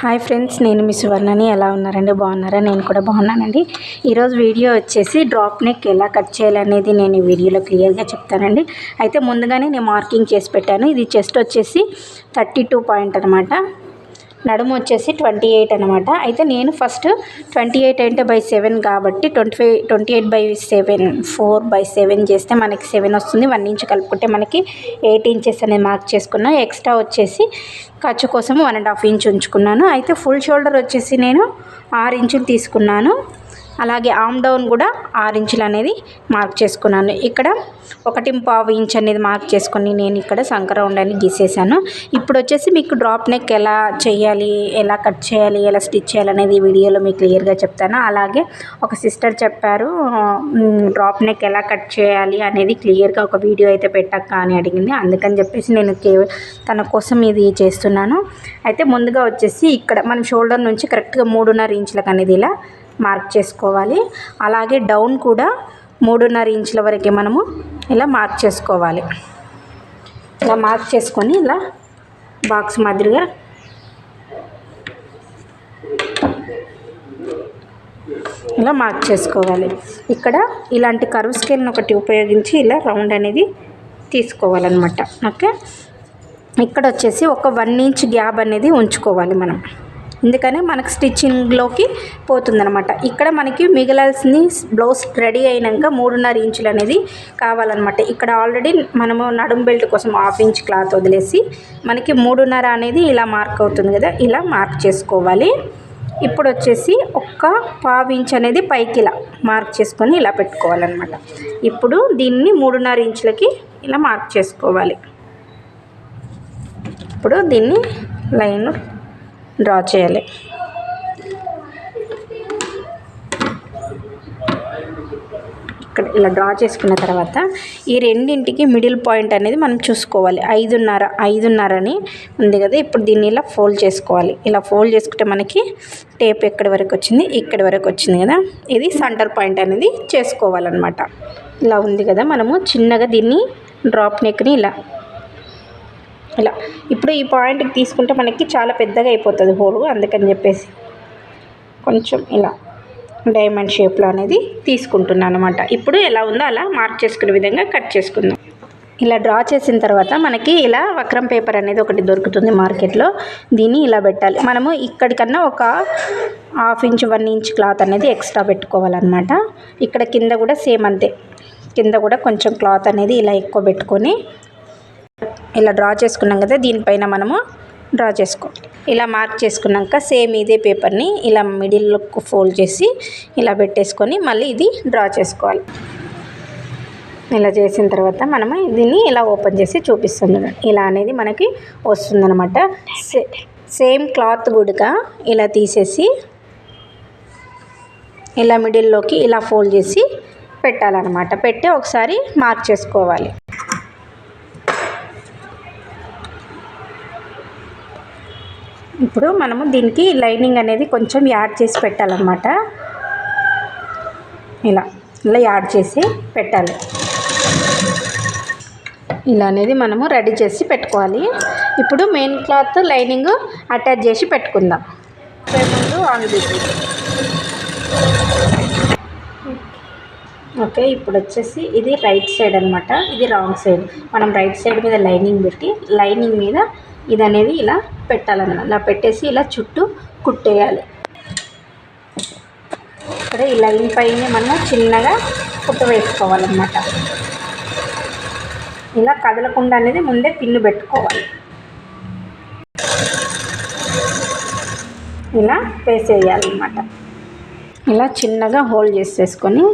Hi friends నేను మీ సువర్ణని ఎలా ఉన్నారండి? బాగున్నారా? నేను కూడా బాగున్నానండి. ఈరోజు వీడియో వచ్చేసి డ్రాప్ నెక్ ఎలా కట్ చేయాలనేది నేను ఈ వీడియోలో క్లియర్గా చెప్తానండి. అయితే ముందుగానే నేను మార్కింగ్ చేసి పెట్టాను. ఇది చెస్ట్ వచ్చేసి థర్టీ టూ పాయింట్ అనమాట. నడుము వచ్చేసి ట్వంటీ ఎయిట్ అనమాట అయితే నేను ఫస్ట్ ట్వంటీ ఎయిట్ అంటే బై సెవెన్ కాబట్టి twenty five twenty eight by seven four by seven చేస్తే మనకి సెవెన్ వస్తుంది. వన్ ఇంచ్ కలుపుకుంటే మనకి ఎయిట్ ఇంచెస్ అనేది మార్క్ చేసుకున్నా. ఎక్స్ట్రా వచ్చేసి ఖర్చు కోసం వన్ అండ్ హాఫ్ ఇంచ్ ఉంచుకున్నాను. అయితే ఫుల్ షోల్డర్ వచ్చేసి నేను ఆరు ఇంచులు తీసుకున్నాను. అలాగే ఆమ్ డౌన్ కూడా ఆరు ఇంచులు అనేది మార్క్ చేసుకున్నాను. ఇక్కడ ఒకటి పావు ఇంచ్ అనేది మార్క్ చేసుకొని నేను ఇక్కడ సంకర అని గీసేసాను. ఇప్పుడు వచ్చేసి మీకు డ్రాప్ నెక్ ఎలా చేయాలి ఎలా కట్ చేయాలి ఎలా స్టిచ్ చేయాలి అనేది ఈ వీడియోలో మీకు క్లియర్గా చెప్తాను. అలాగే ఒక సిస్టర్ చెప్పారు డ్రాప్ నెక్ ఎలా కట్ చేయాలి అనేది క్లియర్గా ఒక వీడియో అయితే పెట్టక్క అని అడిగింది. అందుకని చెప్పేసి నేను తన కోసం ఇది చేస్తున్నాను. అయితే ముందుగా వచ్చేసి ఇక్కడ మన షోల్డర్ నుంచి కరెక్ట్గా మూడున్నర ఇంచులకు అనేది ఇలా మార్క్ చేసుకోవాలి. అలాగే డౌన్ కూడా మూడున్నర ఇంచుల వరకే మనము ఇలా మార్క్ చేసుకోవాలి. ఇలా మార్క్ చేసుకొని ఇలా బాక్స్ మాదిరిగా ఇలా మార్క్ చేసుకోవాలి. ఇక్కడ ఇలాంటి కర్వ్ స్కేల్ని ఒకటి ఉపయోగించి ఇలా రౌండ్ అనేది తీసుకోవాలన్నమాట. ఓకే? ఇక్కడ వచ్చేసి ఒక వన్ ఇంచ్ గ్యాప్ అనేది ఉంచుకోవాలి మనం. ఎందుకనే మనకు స్టిచ్చింగ్లోకి పోతుందనమాట ఇక్కడ మనకి మిగిలాల్సింది బ్లౌజ్ రెడీ అయినాక మూడున్నర ఇంచులు అనేది కావాలన్నమాట. ఇక్కడ ఆల్రెడీ మనము నడుం బెల్ట్ కోసం హాఫ్ ఇంచ్ క్లాత్ వదిలేసి మనకి మూడున్నర అనేది ఇలా మార్క్ అవుతుంది కదా ఇలా మార్క్ చేసుకోవాలి. ఇప్పుడు వచ్చేసి ఒక్క పావు ఇంచ్ అనేది పైకి ఇలా మార్క్ చేసుకొని ఇలా పెట్టుకోవాలన్నమాట. ఇప్పుడు దీన్ని మూడున్నర ఇంచులకి ఇలా మార్క్ చేసుకోవాలి. ఇప్పుడు దీన్ని లైన్ డ్రా చేయాలి. ఇక్కడ ఇలా డ్రా చేసుకున్న తర్వాత ఈ రెండింటికి మిడిల్ పాయింట్ అనేది మనం చూసుకోవాలి. ఐదున్నర ఐదున్నరని ఉంది కదా ఇప్పుడు దీన్ని ఇలా ఫోల్డ్ చేసుకోవాలి. ఇలా ఫోల్డ్ చేసుకుంటే మనకి టేప్ ఎక్కడి వరకు వచ్చింది ఇక్కడి వరకు వచ్చింది కదా ఇది సెంటర్ పాయింట్ అనేది చేసుకోవాలన్నమాట. ఇలా ఉంది కదా మనము చిన్నగా దీన్ని డ్రాప్ నెక్ని ఇలా ఇలా. ఇప్పుడు ఈ పాయింట్కి తీసుకుంటే మనకి చాలా పెద్దగా అయిపోతుంది హోలు అందుకని చెప్పేసి. కొంచెం ఇలా డైమండ్ షేప్లో అనేది తీసుకుంటున్నాను అనమాట ఇప్పుడు ఎలా ఉందో అలా మార్క్ చేసుకునే విధంగా కట్ చేసుకుందాం. ఇలా డ్రా చేసిన తర్వాత మనకి ఇలా వక్రం పేపర్ అనేది ఒకటి దొరుకుతుంది మార్కెట్లో దీన్ని ఇలా పెట్టాలి. మనము ఇక్కడికన్నా ఒక half inch one inch cloth అనేది ఎక్స్ట్రా పెట్టుకోవాలన్నమాట. ఇక్కడ కింద కూడా సేమ్ అంతే. కింద కూడా కొంచెం క్లాత్ అనేది ఇలా ఎక్కువ పెట్టుకొని ఇలా డ్రా చేసుకున్నాం కదా దీనిపైన మనము డ్రా చేసుకోవాలి ఇలా మార్క్ చేసుకున్నాక సేమ్ ఇదే పేపర్ని ఇలా మిడిల్లో ఫోల్డ్ చేసి ఇలా పెట్టేసుకొని మళ్ళీ ఇది డ్రా చేసుకోవాలి. ఇలా చేసిన తర్వాత మనము దీన్ని ఇలా ఓపెన్ చేసి చూపిస్తుంది చూడండి. ఇలా అనేది మనకి వస్తుందన్నమాట. సే సేమ్ క్లాత్ గుడిగా ఇలా తీసేసి ఇలా మిడిల్లోకి ఇలా ఫోల్డ్ చేసి పెట్టాలన్నమాట. పెట్టి ఒకసారి మార్క్ చేసుకోవాలి. ఇప్పుడు మనము దీనికి లైనింగ్ అనేది కొంచెం యాడ్ చేసి పెట్టాలన్నమాట. ఇలా ఇలా యాడ్ చేసి పెట్టాలి. ఇలా అనేది మనము రెడీ చేసి పెట్టుకోవాలి. ఇప్పుడు మెయిన్ క్లాత్ లైనింగ్ అటాచ్ చేసి పెట్టుకుందాం. ముందు ఆన్ ఓకే ఇప్పుడు వచ్చేసి ఇది రైట్ సైడ్ అనమాట ఇది రాంగ్ సైడ్. మనం రైట్ సైడ్ మీద లైనింగ్ పెట్టి లైనింగ్ మీద ఇది అనేది ఇలా పెట్టాలన్నమాట. ఇలా పెట్టేసి ఇలా చుట్టూ కుట్టేయాలి. ఇక్కడ ఈ లైన్ పైన మనం చిన్నగా కుట్ట వేసుకోవాలన్నమాట. ఇలా కదలకుండా అనేది ముందే పిన్ను పెట్టుకోవాలి. ఇలా వేసేయాలన్నమాట. ఇలా చిన్నగా హోల్డ్ చేసేసుకొని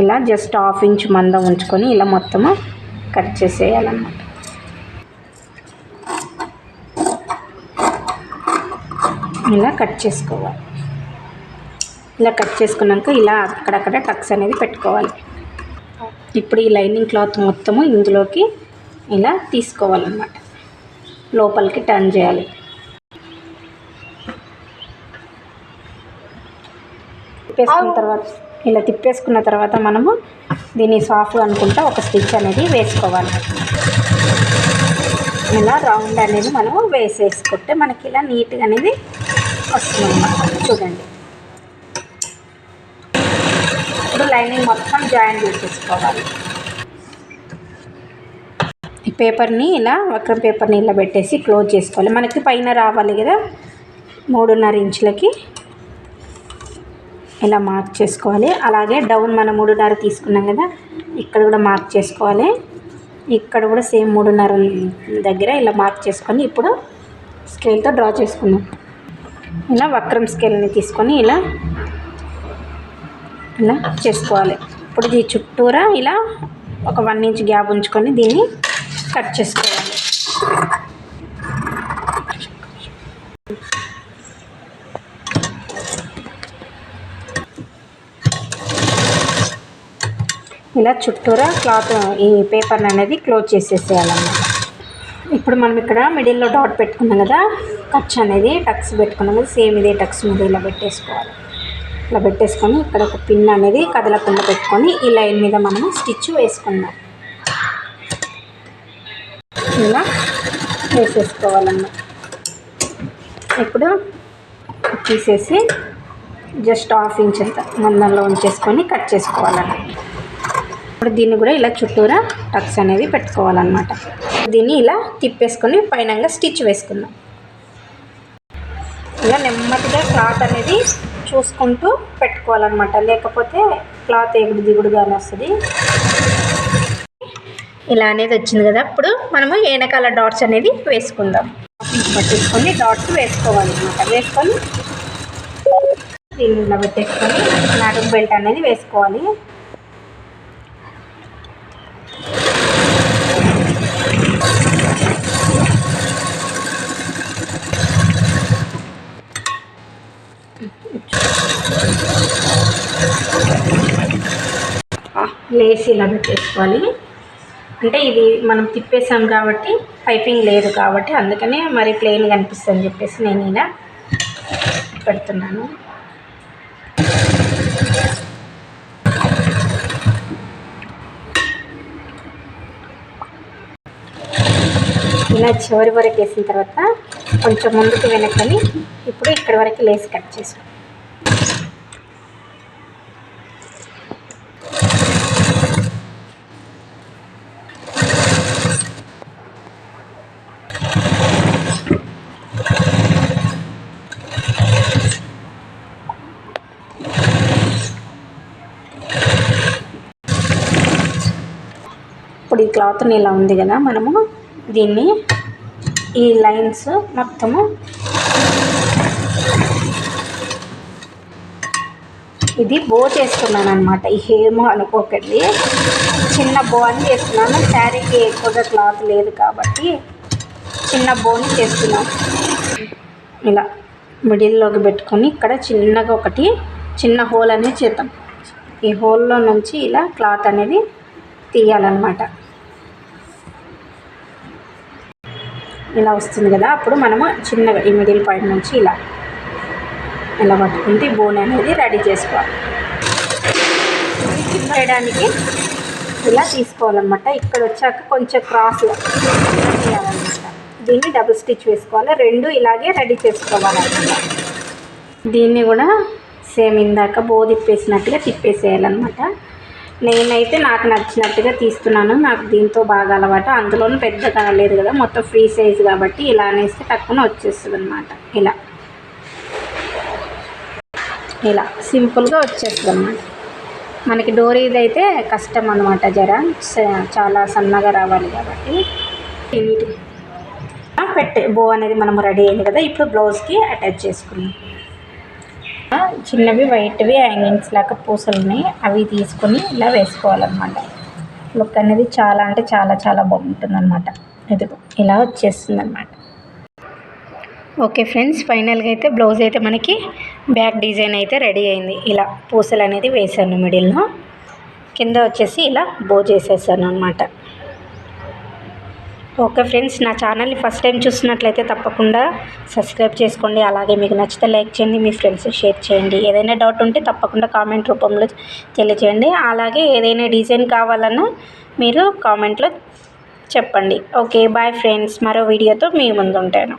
ఇలా జస్ట్ హాఫ్ ఇంచ్ మందం ఉంచుకొని ఇలా మొత్తము కట్ చేసేయాలన్నమాట. ఇలా కట్ చేసుకోవాలి. ఇలా కట్ చేసుకున్నాక ఇలా అక్కడక్కడ టక్స్ అనేది పెట్టుకోవాలి. ఇప్పుడు ఈ లైనింగ్ క్లాత్ మొత్తము ఇందులోకి ఇలా తీసుకోవాలన్నమాట. లోపలికి టర్న్ చేయాలి. తిప్పేసుకున్న తర్వాత ఇలా తిప్పేసుకున్న తర్వాత మనము దీన్ని సాఫ్ట్ అనుకుంటా ఒక స్టిచ్ అనేది వేసుకోవాలి. ఇలా రౌండ్ అనేది మనం వేసేసుకుంటే మనకి ఇలా నీట్గా అనేది వస్తుంది అన్నమాట. చూడండి. ఇప్పుడు లైనింగ్ మొత్తం జాయిన్ చేసేసుకోవాలి. ఈ పేపర్ని ఇలా వక్రం పేపర్ని ఇలా పెట్టేసి క్లోజ్ చేసుకోవాలి. మనకి పైన రావాలి కదా మూడున్నర ఇంచులకి. ఇలా మార్క్ చేసుకోవాలి. అలాగే డౌన్ మనం మూడున్నర తీసుకున్నాం కదా ఇక్కడ కూడా మార్క్ చేసుకోవాలి. ఇక్కడ కూడా సేమ్ మూడున్నర దగ్గర ఇలా మార్క్ చేసుకొని ఇప్పుడు స్కేల్తో డ్రా చేసుకుందాం. ఇలా వక్రం స్కేల్ని తీసుకొని ఇలా ఇలా చేసుకోవాలి. ఇప్పుడు ఈ చుట్టూరా ఇలా ఒక వన్ ఇంచ్ గ్యాప్ ఉంచుకొని దీన్ని కట్ చేసుకోవాలి. ఇలా చుట్టూరా క్లాత్ ఈ పేపర్ అనేది క్లోజ్ చేసేసేయాలన్నమాట. ఇప్పుడు మనం ఇక్కడ మిడిల్లో డాట్ పెట్టుకున్నాం కదా ఖర్చు అనేది టక్స్ పెట్టుకున్నాం కదా సేమ్ ఇదే టక్స్ మీద ఇలా పెట్టేసుకోవాలి. ఇలా పెట్టేసుకొని ఇక్కడ ఒక పిన్ అనేది కదలకుండా పెట్టుకొని ఈ లైన్ మీద మనము స్టిచ్ వేసుకుందాం. ఇలా వేసేసుకోవాలన్నమాట. ఇప్పుడు తీసేసి జస్ట్ హాఫ్ ఇంచ్ అంత మందంలో ఉంచేసుకొని కట్ చేసుకోవాలన్నమాట. ఇప్పుడు దీన్ని కూడా ఇలా చుట్టూరా టక్స్ అనేది పెట్టుకోవాలన్నమాట. దీన్ని ఇలా తిప్పేసుకొని పైనంగా స్టిచ్ వేసుకుందాం. ఇలా నెమ్మదిగా క్లాత్ అనేది చూసుకుంటూ పెట్టుకోవాలన్నమాట. లేకపోతే క్లాత్ ఎగుడు దిగుడుగానే వస్తుంది. ఇలా అనేది వచ్చింది కదా ఇప్పుడు మనము ఏనకాల డాట్స్ అనేది వేసుకుందాం. పట్టేసుకొని డాట్స్ వేసుకోవాలి అనమాట వేసుకొని దీన్ని ఇలా పెట్టేసుకొని నడుము బెల్ట్ అనేది వేసుకోవాలి. లేసి ఇలా పెట్టేసుకోవాలి అంటే ఇది మనం తిప్పేసాం కాబట్టి పైపింగ్ లేదు కాబట్టి అందుకనే మరి ప్లెయిన్ కనిపిస్తుంది అని చెప్పేసి నేను ఇలా పెడుతున్నాను. ఇలా చివరి వరకు వేసిన తర్వాత కొంచెం ముందుకు వెనకని ఇప్పుడు ఇక్కడి వరకు లేసి కట్ చేసుకో ఇప్పుడు ఈ క్లాత్ని ఇలా ఉంది కదా మనము దీన్ని ఈ లైన్స్ మొత్తము ఇది బో చేస్తున్నాను అనమాట ఈ హేమో అనుకోకండి. చిన్న బో అని చేస్తున్నాను. శారీకి ఎక్కువగా క్లాత్ లేదు కాబట్టి చిన్న బోని చేస్తున్నాను. ఇలా మిడిల్లోకి పెట్టుకొని ఇక్కడ చిన్నగా ఒకటి చిన్న హోల్ అనేది చేద్దాం. ఈ హోల్లో నుంచి ఇలా క్లాత్ అనేది తీయాలన్నమాట. ఇలా వస్తుంది కదా అప్పుడు మనము చిన్నగా ఈ మిడిల్ పాయింట్ నుంచి ఇలా ఇలా పట్టుకుంటే బోన్ అనేది రెడీ చేసుకోవాలి. వేయడానికి ఇలా తీసుకోవాలన్నమాట. ఇక్కడ వచ్చాక కొంచెం క్రాస్ చేయాలన్నమాట దీన్ని డబుల్ స్టిచ్ వేసుకోవాలి. రెండు ఇలాగే రెడీ చేసుకోవాలన్నమాట. దీన్ని కూడా సేమ్ ఇందాక బో తిప్పేసినట్టుగా తిప్పేసేయాలన్నమాట. నేనైతే నాకు నచ్చినట్టుగా తీస్తున్నాను. నాకు దీంతో బాగా అలవాటు. అందులోనూ పెద్దగా లేదు కదా మొత్తం ఫ్రీ సైజ్ కాబట్టి ఇలా అనేస్తే తక్కువ వచ్చేస్తుంది అనమాట ఇలా. ఇలా. సింపుల్గా వచ్చేస్తుంది అనమాట మనకి డోరీది అయితే కష్టం అనమాట జర. చాలా సన్నగా రావాలి కాబట్టి. పెట్టే బో అనేది మనం రెడీ అయింది కదా ఇప్పుడు బ్లౌజ్కి అటాచ్ చేసుకున్నాం చిన్నవి వైట్వి యాంగిల్స్ లాగా పూసలు ఉన్నాయి. అవి తీసుకొని ఇలా వేసుకోవాలన్నమాట. లుక్ అనేది చాలా అంటే చాలా చాలా బాగుంటుందన్నమాట. ఎదుగు ఇదిగో ఇలా వచ్చేస్తుందన్నమాట. ఓకే ఫ్రెండ్స్ ఫైనల్గా అయితే బ్లౌజ్ అయితే మనకి బ్యాక్ డిజైన్ అయితే రెడీ అయింది. ఇలా పూసలు అనేది వేసాను మిడిల్లో. కింద వచ్చేసి ఇలా బో చేసేసాను అనమాట ఓకే ఫ్రెండ్స్ నా ఛానల్ని ఫస్ట్ టైం చూసినట్లయితే తప్పకుండా సబ్స్క్రైబ్ చేసుకోండి. అలాగే మీకు నచ్చితే లైక్ చేయండి మీ ఫ్రెండ్స్ షేర్ చేయండి. ఏదైనా డౌట్ ఉంటే తప్పకుండా కామెంట్ రూపంలో తెలియజేయండి. అలాగే ఏదైనా డిజైన్ కావాలన్నా మీరు కామెంట్లో చెప్పండి. Okay bye friends. మరో వీడియోతో మీ ముందు ఉంటాను